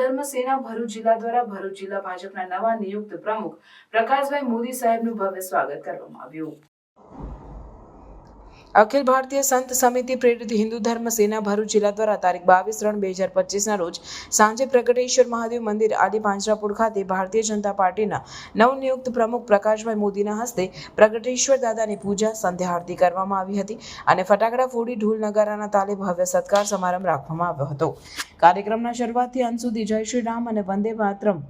ધર્મ સેના ભરૂચ જિલ્લા દ્વારા ભરૂચ જિલ્લા ભાજપના નવા નિયુક્ત પ્રમુખ પ્રકાશભાઈ મોદી સાહેબનું ભવ્ય સ્વાગત કરવામાં આવ્યું. અખિલ ભારતીય સંત સમિતિ પ્રેરિત હિન્દુ ધર્મ સેના ભરૂચ જિલ્લા દ્વારા તારીખ બાવીસ ત્રણ બે હજાર પચીસના રોજ સાંજે પ્રગટેશ્વર મહાદેવ મંદિર આદિ પાંજરાપુર ખાતે ભારતીય જનતા પાર્ટીના નવનિયુક્ત પ્રમુખ પ્રકાશભાઈ મોદીના હસ્તે પ્રગટેશ્વર દાદાની પૂજા, સંધ્યા આરતી કરવામાં આવી હતી અને ફટાકડા ફોડી ઢોલ નગારાના તાલે ભવ્ય સત્કાર સમારંભ રાખવામાં આવ્યો હતો. કાર્યક્રમના શરૂઆતથી અંત સુધી જય શ્રી રામ અને વંદે માતરમ.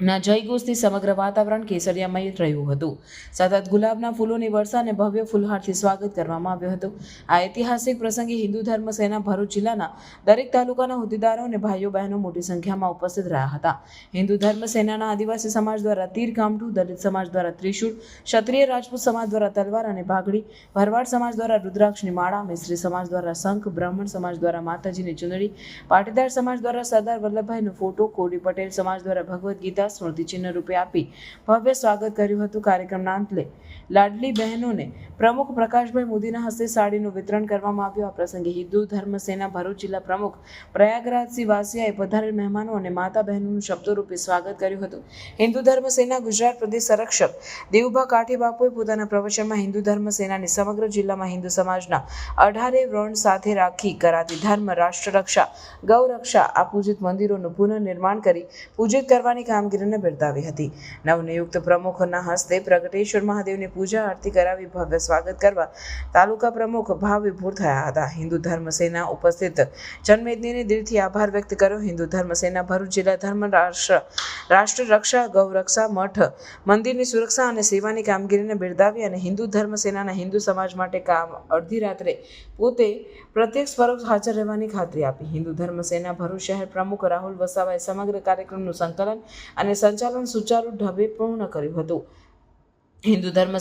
ના જયઘોષથી સમગ્ર વાતાવરણ કેસરિયામય રહ્યું હતું. સતત ગુલાબના ફૂલોની વર્ષા અને ભવ્ય ફૂલહારથી સ્વાગત કરવામાં આવ્યું હતું. આ ઐતિહાસિક પ્રસંગે હિન્દુ ધર્મ સેના ભરૂચ જિલ્લાના દરેક તાલુકાના હોદ્દેદારો અને ભાઈઓ બહેનો મોટી સંખ્યામાં ઉપસ્થિત રહ્યા હતા. હિન્દુ ધર્મ સેનાના આદિવાસી સમાજ દ્વારા તીર કામઠું દલિત સમાજ દ્વારા ત્રિશૂળ, ક્ષત્રિય રાજપૂત સમાજ દ્વારા તલવાર અને ભાગડી, ભરવાડ સમાજ દ્વારા રુદ્રાક્ષની માળા, મિસ્ત્રી સમાજ દ્વારા શંખ, બ્રાહ્મણ સમાજ દ્વારા માતાજીની ચુંદડી, પાટીદાર સમાજ દ્વારા સરદાર વલ્લભભાઈનો ફોટો, કોડી પટેલ સમાજ દ્વારા ભગવદ્ ગીતા સ્મૃતિચિહ્ન રૂપે આપી ભવ્ય સ્વાગત કર્યું હતું કાર્યક્રમના અંતલે લાડલી બહેનોને પ્રમુખ પ્રકાશભાઈ મોદીના હસ્તે સાડીનું વિતરણ કરવામાં આવ્યું. આ પ્રસંગે હિન્દુ ધર્મ સેના ભરૂચ જિલ્લા પ્રમુખ પ્રયાગરાજસિંહ વાસિયાએ પધારેલ મહેમાનો અને માતા બહેનોનું શબ્દરૂપે સ્વાગત કર્યું હતું. હિન્દુ ધર્મ સેના ગુજરાત પ્રદેશ સંરક્ષક દેવુભા કાઠી પોતાના પ્રવચનમાં હિન્દુ ધર્મ સેનાની સમગ્ર જિલ્લામાં હિન્દુ સમાજના અઢારે વ્રણ સાથે રાખી કરાતી ધર્મ રાષ્ટ્રરક્ષા ગૌરક્ષા આ પૂજિત મંદિરોનું પુનઃનિર્માણ કરી પૂજિત કરવાની કામગીરીને બિરદાવી હતી. નવનિયુક્ત પ્રમુખના હસ્તે પ્રગટેશ્વર મહાદેવની પૂજા આરતી કરાવી ભવ્ય સ્વાગત કરવા તાલુકા પ્રમુખ ભાવ વિભોર થયા હતા. હિન્દુ ધર્મ સેના ઉપસ્થિત જનમેદનીને દિલથી આભાર વ્યક્ત કર્યો. હિન્દુ ધર્મ સેના ભરૂચ જિલ્લા ધર્મ રાષ્ટ્ર રાષ્ટ્ર રક્ષા ગૌરક્ષા મઠ, મંદિરની સુરક્ષા અને સેવાની કામગીરીને બિરદાવી અને હિન્દુ ધર્મ સેનાના હિન્દુ સમાજ માટે કામ અડધી રાત્રે પોતે પ્રત્યક્ષ સ્વરૂપ હાજર રહેવાની ખાતરી આપી. હિન્દુ ધર્મ સેના ભરૂચ શહેર પ્રમુખ રાહુલ વસાવાએ સમગ્ર કાર્યક્રમનું સંકલન અને સંચાલન સુચારુ ઢબે પૂર્ણ કર્યું હતું. હિન્દુ ધર્મ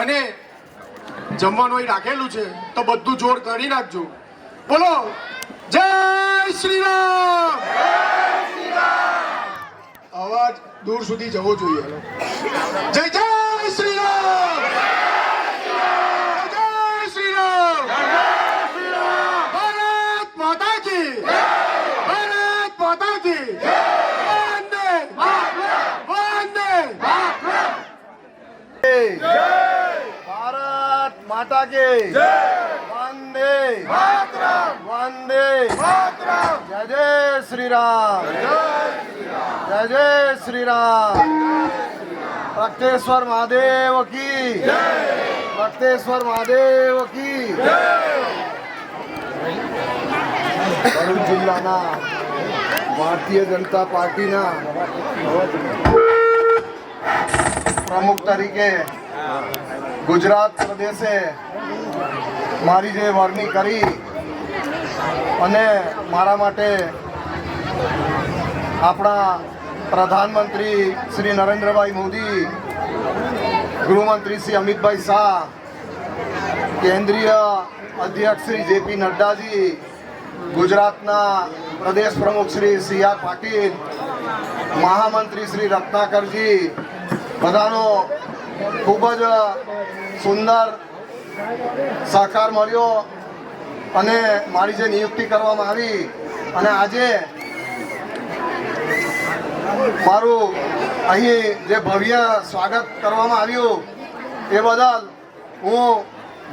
અને જમવાનું અહીં રાખેલું છે, તો બધું જોડ કરી નાખજો. બોલો, જય શ્રી રામ અવાજ દૂર સુધી જવો જોઈએ. જય જય શ્રી રામ माता के वंदे वंदे जय जय श्री राम जय जय श्री राम भक्तेश्वर महादेव की भक्तेश्वर महादेव की ભરૂચ જિલ્લાના ભારતીય જનતા પાર્ટીના પ્રમુખ તરીકે ગુજરાત પ્રદેશે મારી જે વરણી કરી અને મારા માટે આપણા પ્રધાનમંત્રી શ્રી નરેન્દ્રભાઈ મોદી, ગૃહમંત્રી શ્રી અમિતભાઈ શાહ, કેન્દ્રીય અધ્યક્ષ શ્રી જેપી નડ્ડાજી, ગુજરાતના પ્રદેશ પ્રમુખ શ્રી સી આર પાટીલ, મહામંત્રી શ્રી રત્નાકરજી, બધાનો ખૂબ જ સુંદર સહકાર મળ્યો અને મારી જે નિયુક્તિ કરવામાં આવી અને આજે મારું અહીં જે ભવ્ય સ્વાગત કરવામાં આવ્યું એ બદલ હું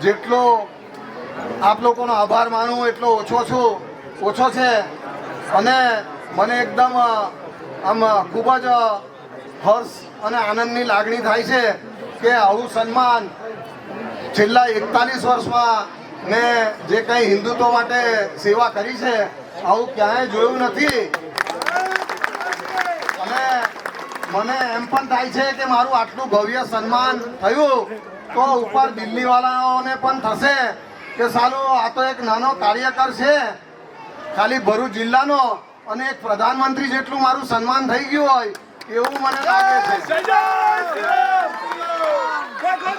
જેટલો આપ લોકોનો આભાર માનું, એટલો ઓછો છું, ઓછો છે અને મને એકદમ આમ ખૂબ જ હર્ષ અને આનંદની લાગણી થાય છે કે આવું સન્માન છેલ્લા એકતાલીસ વર્ષમાં મેં જે કંઈ હિન્દુત્વ માટે સેવા કરી છે, આવું ક્યાંય જોયું નથી. અને મને એમ પણ થાય છે કે મારું આટલું ભવ્ય સન્માન થયું, તો ઉપર દિલ્હીવાળાઓને પણ થશે કે સાલું, આ તો એક નાનો કાર્યકર છે, ખાલી ભરૂચ જિલ્લાનો અને એક પ્રધાનમંત્રી જેટલું મારું સન્માન થઈ ગયું હોય, એવું મને લાગે છે. এখন